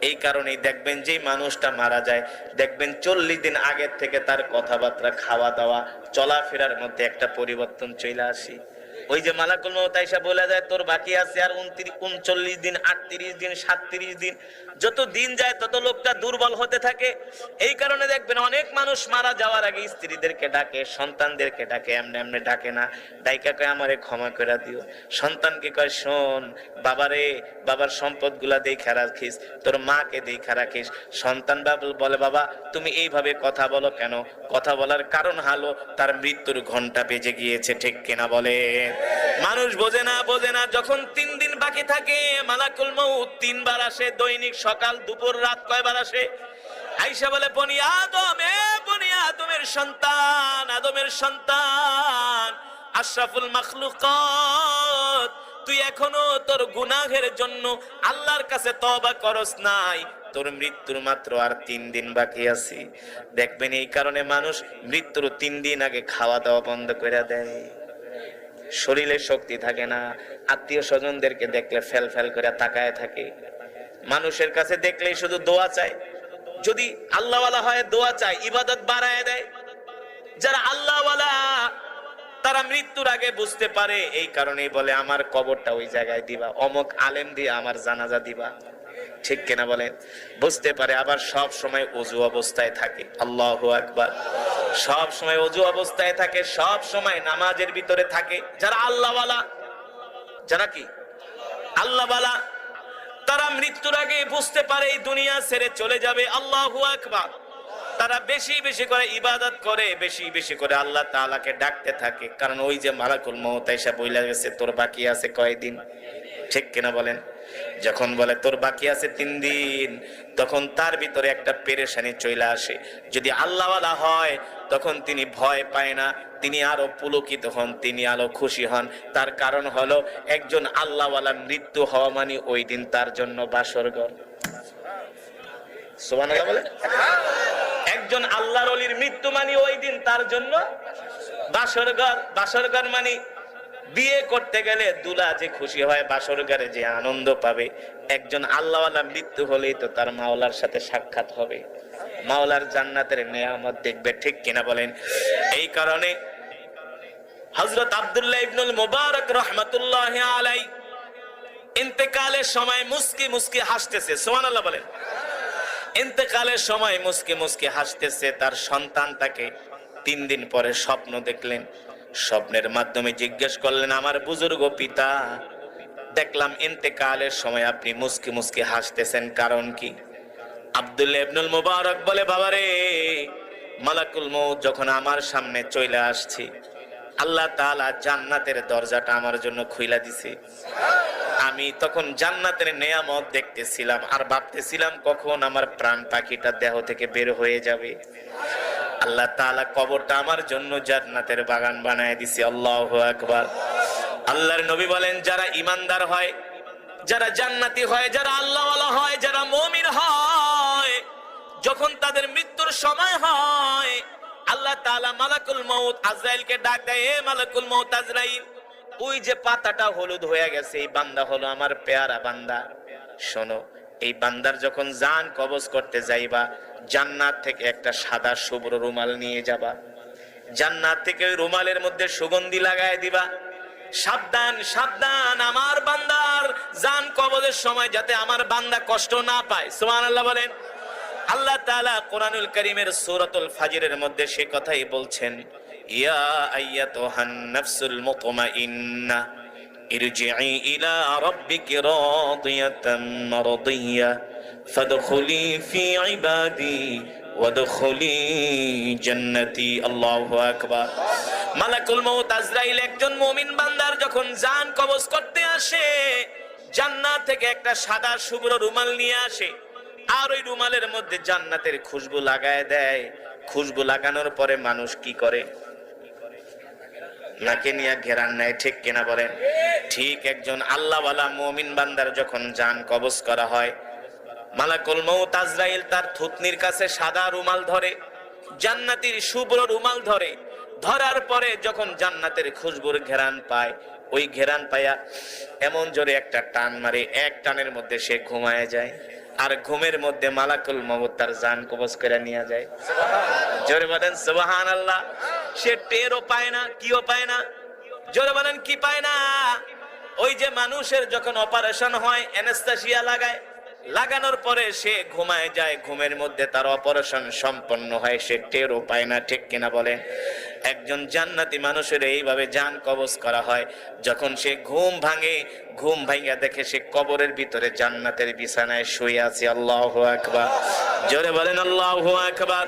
এই কারণেই দেখবেন যে মানুষটা মারা যায়, দেখবেন চল্লিশ দিন আগের থেকে তার কথাবার্তা, খাওয়া দাওয়া, চলাফেরার মধ্যে একটা পরিবর্তন চলে আসি। ওই যে মালাকুল মতাইসা বলে যায়, তোর বাকি আছে আর উনত্রিশ, উনচল্লিশ দিন, আটত্রিশ দিন, সাতত্রিশ দিন। যত দিন যায়, তত লোকটা দুর্বল হতে থাকে। এই কারণে দেখবেন অনেক মানুষ মারা যাওয়ার আগে স্ত্রীদেরকে ডাকে, সন্তানদেরকে ডাকে, এমনি এমনি ডাকে না। ডাইকা কয়, আমারে ক্ষমা করে দিও। সন্তানকে কয়, শোন, বাবারে, বাবার সম্পদগুলা দেখা রাখিস, তোর মাকে দেখা রাখিস। সন্তান বলে, বাবা, তুমি এইভাবে কথা বলো কেন? কথা বলার কারণ হলো, তার মৃত্যুর ঘণ্টা বেজে গিয়েছে, ঠিক কিনা বলে মানুষ বোঝে না বোঝে না, যখন তিন দিন বাকি থাকে, মালাকুল মৌত তিনবার আসে, দৈনিক সকাল, দুপুর, রাত কয়বার আসে? আইসা বলে, বনি আদম, এ বনি আদমের সন্তান আদমের সন্তান, আশরাফুল মাখলুকাত, তুই এখনও তোর গুনাহের জন্য আল্লাহর কাছে তবা করস নাই। তোর মৃত্যুর মাত্র আর তিন দিন বাকি আছে। দেখবেন এই কারণে মানুষ মৃত্যুর তিন দিন আগে খাওয়া দাওয়া বন্ধ করে দেয়। শরীরে শক্তি থাকে না, আত্মীয় স্বজনদেরকে দেখলে ফেল ফেল করে তাকায় থাকে। মানুষের কাছে দেখলেই শুধু দোয়া চায়। যদি আল্লাহওয়ালা হয় দোয়া চায়, ইবাদত বাড়ায় দেয়। যারা আল্লাহওয়ালা, তারা মৃত্যুর আগে বুঝতে পারে, এই কারণেই বলে, আমার কবরটা ওই জায়গায় দিবা। অমক আলেম দিয়ে আমার জানাজা দিবা। ঠিক কিনা বলেন? বুঝতে পারে, আবার সব সময় অজু অবস্থায় থাকে। আল্লাহ আকবার। সব সময় অজু অবস্থায় থাকে, সব সময় নামাজের ভিতরে থাকে। যারা আল্লাহওয়ালা, যারা কি? আল্লাহওয়ালা, তারা মৃত্যুর আগে বুঝতে পারে এই দুনিয়া ছেড়ে চলে যাবে। আল্লাহ আকবার। তারা বেশি বেশি করে ইবাদত করে, বেশি বেশি করে আল্লাহ তাআলাকে ডাকতে থাকে। কারণ ওই যে মালাকুল মউত এসে বইলা গেছে, তোর বাকি আছে কয়দিন? ঠিক কিনা বলেন? যখন বলে, তোর বাকি আছে তিন দিন, তখন তার ভিতরে একটা পেরেশানি চলে আসে। যদি আল্লাহওয়ালা হয়, তখন তিনি ভয় পায় না। তিনি আরও পুলকিত হন, তিনি আরও খুশি হন। তার কারণ হলো, একজন আল্লাহওয়ালা মৃত্যু হওয়া মানে ওই দিন তার জন্য বলে একজন আল্লাহর অলির মৃত্যু মানে ওই দিন তার জন্য বাসরঘর বাসরঘর মানে বিয়ে করতে গেলে দুলা যে খুশি হয়, বাসর ঘরে যে আনন্দ পাবে, একজন আল্লাহওয়ালা মৃত্যু হলেই তো তার মাওলার সাথে সাক্ষাৎ হবে। মাওলার জান্নাতের নেয়ামত দেখবে, ঠিক কিনা বলেন? এই কারণে হযরত আব্দুল্লাহ ইবনুল মুবারক রহমাতুল্লাহ আলাই ইন্তেকালের সময় মুস্কি মুস্কি হাসতেছে, সুবহানাল্লাহ বলেন। ইন্তেকালের সময় মুস্কি মুস্কি হাসতেছে, তার সন্তান তাকে তিন দিন পরে স্বপ্ন দেখলেন। স্বপ্নের মাধ্যমে জিজ্ঞেস করলেন, আমার বুজুর্গ পিতা, দেখলাম ইন্তেকালের সময় আপনি মুস্কি মুস্কি হাসতেছেন, কারণ কি? আব্দুল্লাহ ইবনুল মুবারক বলে, বাবারে, মালাকুল যখন আমার সামনে চলে আসছে, আল্লাহ তাআলা জান্নাতের দরজাটা আমার জন্য খুইলা দিছে। আমি তখন জান্নাতের নেয়ামত দেখতেছিলাম আর ভাবতেছিলাম কখন আমার প্রাণ পাখিটা দেহ থেকে বের হয়ে যাবে। আল্লাহ তাআলা কবরটা আমার জন্য জান্নাতের বাগান বানায় দিছে, আল্লাহ আকবার। আল্লাহর নবী বলেন, যারা ইমানদার হয়, যারা জান্নাতি হয়, যারা আল্লাহওয়ালা হয়, যারা মুমিন হয়, যখন তাদের মৃত্যুর সময় হয়, আল্লাহ তাআলা মালাকুল মউত আজরাইলকে ডাক দেয়, এ মালাকুল মৌত আজরাইল, ওই যে পাতাটা হলুদ হয়ে গেছে, এই বান্দা হলো আমার পেয়ারা বান্দা। শোনো, এই বান্দার যখন জান কবজ করতে যাইবা জান্নাত থেকে একটা সাদা শুভ্র রুমাল নিয়ে যাবা। জান্নাত থেকে ওই রুমালের মধ্যে সুগন্ধি লাগায় দিবা। সাবধান সাবধান, আমার বান্দার জান কবলের সময় যাতে আমার বান্দা কষ্ট না পায়। সোমান আল্লাহ বলেন। আল্লাহ তালা কোরআনুল করিমের সুরতুল ফাজিরের মধ্যে সে কথাই বলছেন, ইয়া ইলা রাব্বিকি রাদিয়াতাম মারদিয়া। فادخلي في عبادي وادخلي جنتي الله أكبر মালাকুল মউত আজরাইল একজন মুমিন বান্দার যখন জান কবজ করতে আসে জান্নাত থেকে একটা সাদা শুভ্র রুমাল নিয়ে আসে আর ওই রুমালের মধ্যে জান্নাতের খুশবু লাগায় দেয় খুশবু লাগানোর পরে মানুষ কি করে নাকে নিয়ে ঘেরান নেয় ঠিক কিনা বলেন ঠিক একজন আল্লাহওয়ালা মুমিন বান্দার যখন জান কবজ করা হয় মালাকুল মউত আজরাইল তার থুতনির কাছে সাদা রুমাল ধরে, জান্নাতির শুভ্র রুমাল ধরে। ধরার পরে যখন জান্নাতের খুশবুর ঘেরান পায়, ওই ঘেরান পায়া এমন জোরে একটা টান মারে, এক টানের মধ্যে সে ঘুমায় যায় আর ঘুমের মধ্যে মালাকুল মমত তার জান কবজ করে নিয়ে যায়। জোরে বলেন সুবাহান আল্লাহ সে টেরও পায় না, কিও পায় না। জোরে বলেন, কি পায় না? ওই যে মানুষের যখন অপারেশন হয়, অ্যানেস্থাসিয়া লাগায় লাগানোর পরে সে ঘুমায় যায়, ঘুমের মধ্যে তার অপারেশন সম্পন্ন হয়, সে টেরও পায় না, ঠিক কিনা বলে? একজন জান্নাতি মানুষের এইভাবে যান কবজ করা হয়, যখন সে ঘুম ভাঙে, ঘুম ভাঙিয়া দেখে সে কবরের ভিতরে জান্নাতের বিছানায় শুয়ে আছে, আল্লাহ আকবার। জোরে বলেন, আল্লাহ আকবার।